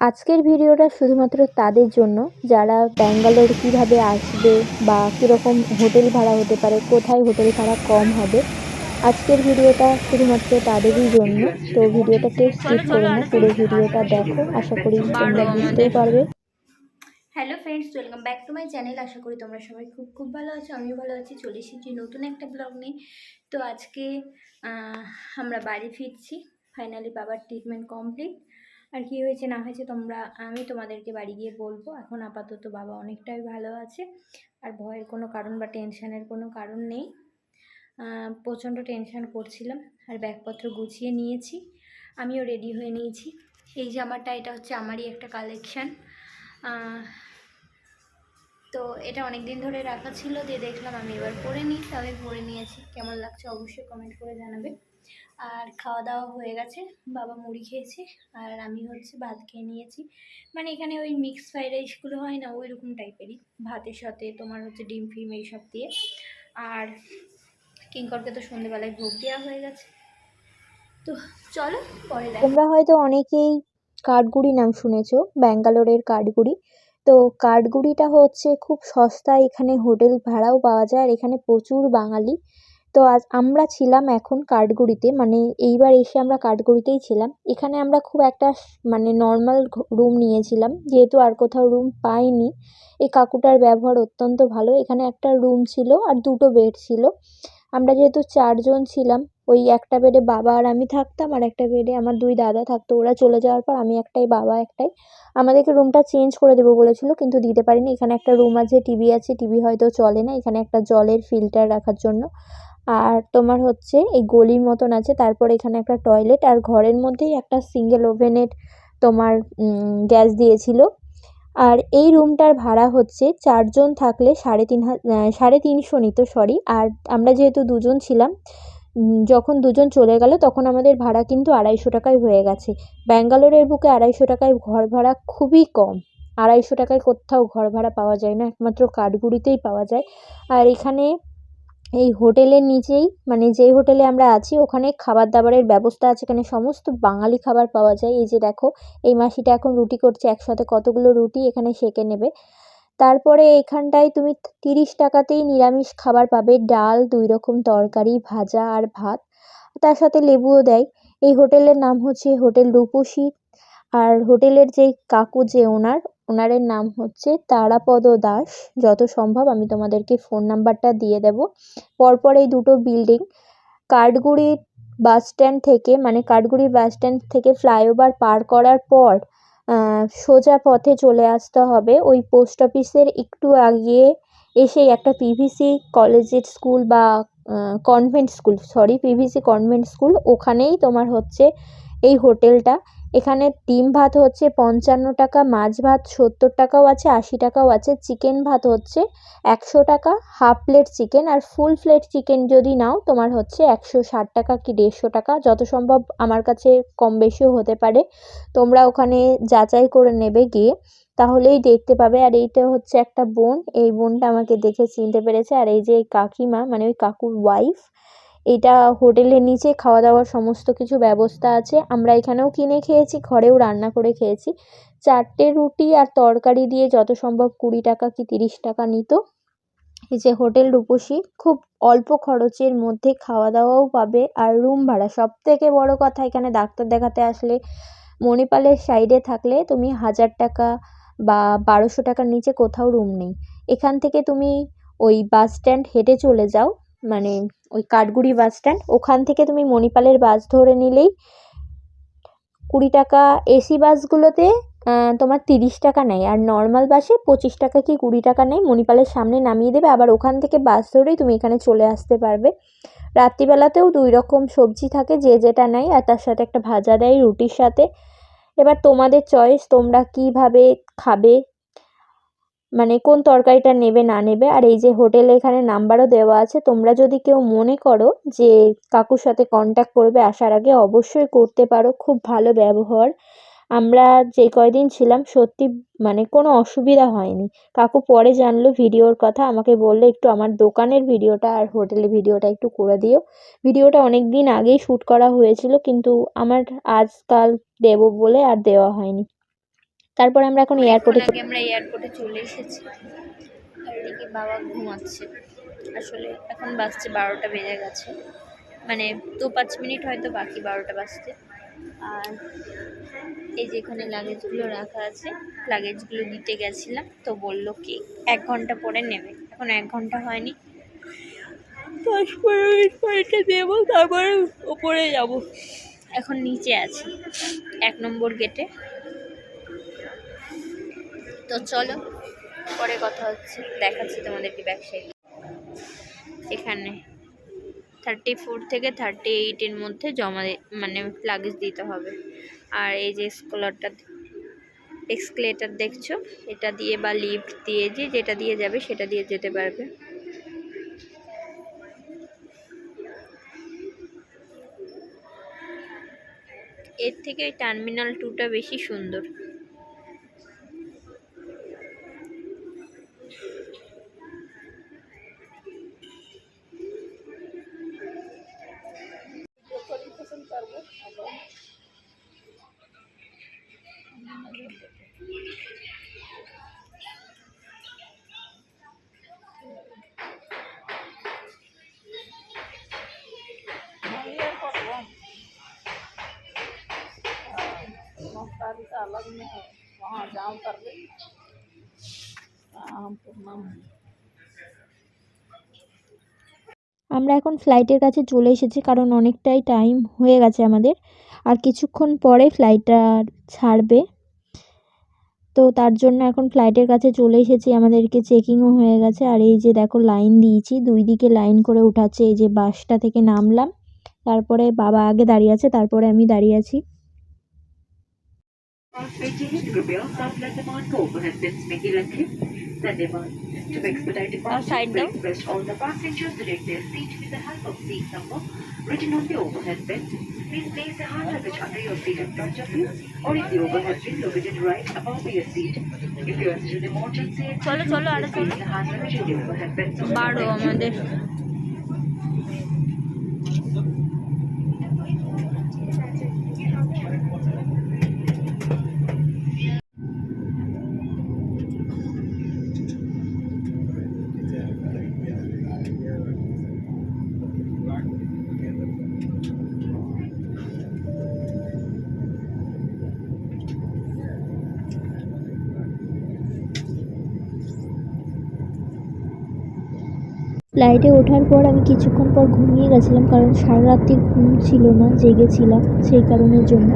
আজকের ভিডিওটা শুধুমাত্র তাদের জন্য, যারা ব্যাঙ্গালোর কীভাবে আসবে বা কীরকম হোটেল ভাড়া হতে পারে, কোথায় হোটেল ভাড়া কম হবে, আজকের ভিডিওটা শুধুমাত্র তাদেরই জন্য। তো ভিডিওটা কেউ স্কিপ করো না, পুরো ভিডিওটা দেখো, আশা করি তোমরা বুঝতেই পারবে। Hello friends welcome back to my channel আশা করি তোমরা সবাই খুব খুব ভালো আছো, আমিও ভালো আছি। চলে এসেছি নতুন একটা ব্লগ নিয়ে। তো আজকে আমরা বাড়ি ফিরছি। ফাইনালি বাবার ট্রিটমেন্ট কমপ্লিট আর কি হয়েছে না হয়েছে তোমরা, আমি তোমাদেরকে বাড়ি গিয়ে বলব। এখন আপাতত বাবা অনেকটাই ভালো আছে। আর ভয়ের কোনো কারণ বা টেনশানের কোনো কারণ নেই। প্রচণ্ড টেনশান করছিলাম আর ব্যাগপত্র গুছিয়ে নিয়েছি। আমিও রেডি হয়ে নিয়েছি। এই জামাটা এটা হচ্ছে আমারই একটা কালেকশান। তো এটা অনেক দিন ধরে রাখা ছিল, দিয়ে দেখলাম আমি এবার পরে নিই। তবে পরে নিয়েছি। কেমন লাগছে অবশ্যই কমেন্ট করে জানাবে। আর খাওয়া দাওয়া হয়ে গেছে, বাবা মুড়ি খেয়েছে, আর আমি হচ্ছে ভাত খেয়ে নিয়েছি। মানে এখানে ওই মিক্স ফ্রাইড রাইসগুলো হয় না ওই রকম টাইপেরই ভাতের সাথে তোমার হচ্ছে ডিম, ফিম এইসব দিয়ে। আর কিঙ্করকে তো সন্ধেবেলায় ভোগ দেওয়া হয়ে গেছে। তো চলো, পরে তোমরা হয়তো অনেকেই কাঠগুড়ি নাম শুনেছো, ব্যাঙ্গালোরের কাঠগুড়ি। তো কাঠগুড়িটা হচ্ছে খুব সস্তায় এখানে হোটেল ভাড়াও পাওয়া যায়, আর এখানে প্রচুর বাঙালি তো আজ আমরা ছিলাম এখন কাঠগুড়িতে মানে এইবার এসে আমরা কাঠগুড়িতেই ছিলাম। এখানে আমরা খুব একটা মানে নর্মাল রুম নিয়েছিলাম। যেহেতু আর কোথাও রুম পাইনি, এই কাকুটার ব্যবহার অত্যন্ত ভালো। এখানে একটা রুম ছিল আর দুটো বেড ছিল। আমরা যেহেতু চারজন ছিলাম, ওই একটা বেডে বাবা আর আমি থাকতাম আর একটা বেডে আমার দুই দাদা থাকতো। ওরা চলে যাওয়ার পর আমি একটাই, বাবা একটাই। আমাদেরকে রুমটা চেঞ্জ করে দেবো বলেছিল, কিন্তু দিতে পারিনি। এখানে একটা রুম আছে টিভি আছে টিভি হয়তো চলে না। এখানে একটা জলের ফিল্টার রাখার জন্য। আর তোমার হচ্ছে এই গলির মতন আছে, তারপর এখানে একটা টয়লেট আর ঘরের মধ্যেই একটা সিঙ্গেল ওভেনের তোমার গ্যাস দিয়েছিল। আর এই রুমটার ভাড়া হচ্ছে চারজন থাকলে সাড়ে তিন সাড়ে তিনশো নিত সরি আর আমরা যেহেতু দুজন ছিলাম যখন দুজন চলে গেল তখন আমাদের ভাড়া কিন্তু আড়াইশো টাকায় হয়ে গেছে। ব্যাঙ্গালোরের বুকে আড়াইশো টাকায় ঘর ভাড়া খুবই কম। আড়াইশো টাকায় কোথাও ঘর ভাড়া পাওয়া যায় না, একমাত্র কাঠগুড়িতেই পাওয়া যায়। আর এখানে এই হোটেলের নিচেই মানে যেই হোটেলে আমরা আছি, ওখানে খাবার দাবারের ব্যবস্থা আছে। এখানে সমস্ত বাঙালি খাবার পাওয়া যায়। এই যে দেখো, এই মাসিটা এখন রুটি করছে, একসাথে কতগুলো রুটি এখানে সেঁকে নেবে। তারপরে এখানটায় তুমি তিরিশ টাকাতেই নিরামিষ খাবার পাবে। ডাল, দুই রকম তরকারি, ভাজা আর ভাত। তার সাথে লেবুও দেয়। এই হোটেলের নাম হচ্ছে হোটেল রূপসী। আর হোটেলের যেই কাকু, যে ওনার ওনারের নাম হচ্ছে তারাপদ দাস। যত সম্ভব আমি তোমাদেরকে ফোন নাম্বারটা দিয়ে দেবো। পরপর এই দুটো বিল্ডিং কাঠগুড়ি বাস স্ট্যান্ড থেকে মানে কাঠগুড়ি বাস স্ট্যান্ড থেকে ফ্লাইওভার পার করার পর সোজা পথে চলে আসতে হবে। ওই পোস্ট অফিসের একটু আগিয়ে এসেই একটা পিভিসি কলেজের স্কুল বা convent school sorry PVC convent school ওখানেই তোমার হচ্ছে এই হোটেলটা এখানে ডিম ভাত হচ্ছে, পঞ্চান্ন টাকা, মাছ ভাত সত্তর টাকাও আছে, আশি টাকাও আছে, চিকেন ভাত হচ্ছে একশো টাকা, হাফ প্লেট চিকেন আর ফুল প্লেট চিকেন যদি নাও, তোমার হচ্ছে একশো ষাট টাকা কি দেড়শো টাকা, যত সম্ভব আমার কাছে কম বেশিও হতে পারে। তোমরা ওখানে যাচাই করে নেবে গিয়ে, তাহলেই দেখতে পাবে। আর এইটা হচ্ছে একটা বোন, এই বোনটা আমাকে দেখে চিনতে পেরেছে। আর এই যে কাকিমা মানে ওই কাকুর ওয়াইফ এটা হোটেলের নিচে খাওয়া দাওয়ার সমস্ত কিছু ব্যবস্থা আছে। আমরা এখানেও কিনে খেয়েছি, ঘরেও রান্না করে খেয়েছি। চারটে রুটি আর তরকারি দিয়ে যত সম্ভব কুড়ি টাকা কি তিরিশ টাকা নিত। এই যে হোটেল রূপসী, খুব অল্প খরচের মধ্যে খাওয়া দাওয়াও পাবে আর রুম ভাড়া। সব থেকে বড় কথা এখানে ডাক্তার দেখাতে আসলে মণিপালের সাইডে থাকলে তুমি হাজার টাকা বা বারোশো টাকার নিচে কোথাও রুম নেই। এখান থেকে তুমি ওই বাস স্ট্যান্ড হেঁটে চলে যাও। মানে ওই কাঠগুড়ি বাস স্ট্যান্ড ওখান থেকে তুমি মণিপালের বাস ধরে নিলেই কুড়ি টাকা এসি বাসগুলোতে তোমার তিরিশ টাকা নেয়। আর নর্মাল বাসে পঁচিশ টাকা কি কুড়ি টাকা নেয়, মণিপালের সামনে নামিয়ে দেবে। আবার ওখান থেকে বাস ধরেই তুমি এখানে চলে আসতে পারবে। রাত্রিবেলাতেও দুই রকম সবজি থাকে, যে যেটা নেয়, আর তার সাথে একটা ভাজা দেয় রুটির সাথে। এবার তোমাদের চয়েস তোমরা কীভাবে খাবে মানে কোন তরকারিটা নেবে, না নেবে, আর এই যে হোটেলে এখানে নাম্বারও দেওয়া আছে, তোমরা যদি কেউ মনে করো যে কাকুর সাথে কন্ট্যাক্ট করবে, আসার আগে অবশ্যই করতে পারো, খুব ভালো ব্যবহার। আমরা যে কয়দিন ছিলাম, সত্যি মানে কোনো অসুবিধা হয়নি। কাকু পরে জানলো ভিডিওর কথা, আমাকে বলল একটু আমার দোকানের ভিডিওটা আর হোটেলের ভিডিওটা একটু করে দিও। ভিডিওটা অনেক দিন আগেই শ্যুট করা হয়েছিল, কিন্তু আমার আজকাল দেবো বলে আর দেওয়া হয়নি। তারপরে আমরা এখন এয়ারপোর্টে আগে আমরা এয়ারপোর্টে চলে এসেছি। আর এদিকে বাবা ঘুমাচ্ছে। আসলে এখন বাজছে বারোটা বেজে গেছে। মানে দু পাঁচ মিনিট হয়তো বাকি বারোটা বাজতে আর এই যে এখানে লাগেজগুলো রাখা আছে লাগেজগুলো দিতে গেছিলাম। তো বলল কি এক ঘণ্টা পরে নেবে। এখন এক ঘণ্টা হয়নি। দশ পনেরো মিনিট পরে দেবো তারপরে ওপরে যাব। এখন নিচে আছি। এক নম্বর গেটে তো চলো, পরে কথা হচ্ছে। দেখাচ্ছি তোমাদেরকে ব্যাক সাইড এখানে থার্টি ফোর থেকে থার্টি এইটের মধ্যে জমা মানে লাগেজ দিতে হবে। আর এই যে স্কলারটা এক্সকেলেটার দেখছ? এটা দিয়ে বা লিফট দিয়ে যে যেটা দিয়ে যাবে সেটা দিয়ে যেতে পারবে। এর থেকে ওই টার্মিনাল টুটা বেশি সুন্দর। अलग में है वहाँ जाओ कर ले हमको नाम আমরা এখন ফ্লাইটের কাছে চলে এসেছি কারণ অনেকটাই টাইম হয়ে গেছে আমাদের আর কিছুক্ষণ পরে ফ্লাইটটা ছাড়বে তো তার জন্য এখন ফ্লাইটের কাছে চলে এসেছি আমাদেরকে চেকিংও হয়ে গেছে আর এই যে দেখো লাইন দিয়েছি দুই দিকে লাইন করে উঠাচ্ছে এই যে বাসটা থেকে নামলাম তারপরে বাবা আগে দাঁড়িয়ে আছে তারপরে আমি দাঁড়িয়ে আছি Hygienic repair request all the passengers to take their seat with the help of seat number. Written on the overhead bin. Please place the hand luggage under your seat in front of you or if the overhead bin located right above your seat. If you are in emergency, please place the hand luggage in the overhead bin. ফ্লাইটে ওঠার পর আমি কিছুক্ষণ পর ঘুমিয়ে গেছিলাম, কারণ সারা রাত্রি ঘুম ছিল না, জেগেছিলাম সেই কারণের জন্য।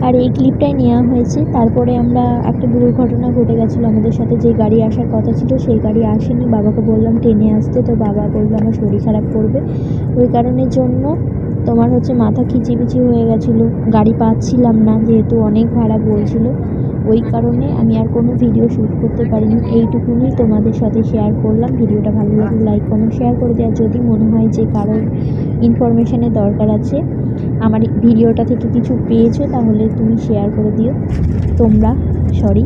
আর এই ক্লিপটাই নেওয়া হয়েছে। তারপরে আমরা একটা দুর্ঘটনা ঘটে গেছিল আমাদের সাথে, যে গাড়ি আসার কথা ছিল সেই গাড়ি আসেনি। বাবাকে বললাম, ট্রেনে আসতে। তো বাবা বলল, আমার শরীর খারাপ করবে। ওই কারণের জন্য তোমার হচ্ছে মাথা খিচিবিচি হয়ে গেছিল। গাড়ি পাচ্ছিলাম না, যেহেতু অনেক ভাড়া বলছিল। ওই কারণে আমি আর কোনো ভিডিও শ্যুট করতে পারিনি। এইটুকুনি তোমাদের সাথে শেয়ার করলাম। ভিডিওটা ভালো লাগলে লাইক কমেন্ট শেয়ার করে দেওয়া যদি মনে হয় যে কারোর ইনফরমেশনের দরকার আছে, আমার ভিডিওটা থেকে কিছু পেয়েছ, তাহলে তুমি শেয়ার করে দিও। তোমরা সরি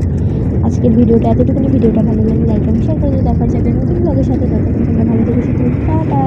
আজকের ভিডিওটা এতটুকুনি। ভিডিওটা ভালো লাগলে লাইক কমেন্ট শেয়ার করে দিও। দেখা যাবে নতুন ব্লগের সাথে। ততক্ষণ তোমরা ভালো থেকো। টাটা!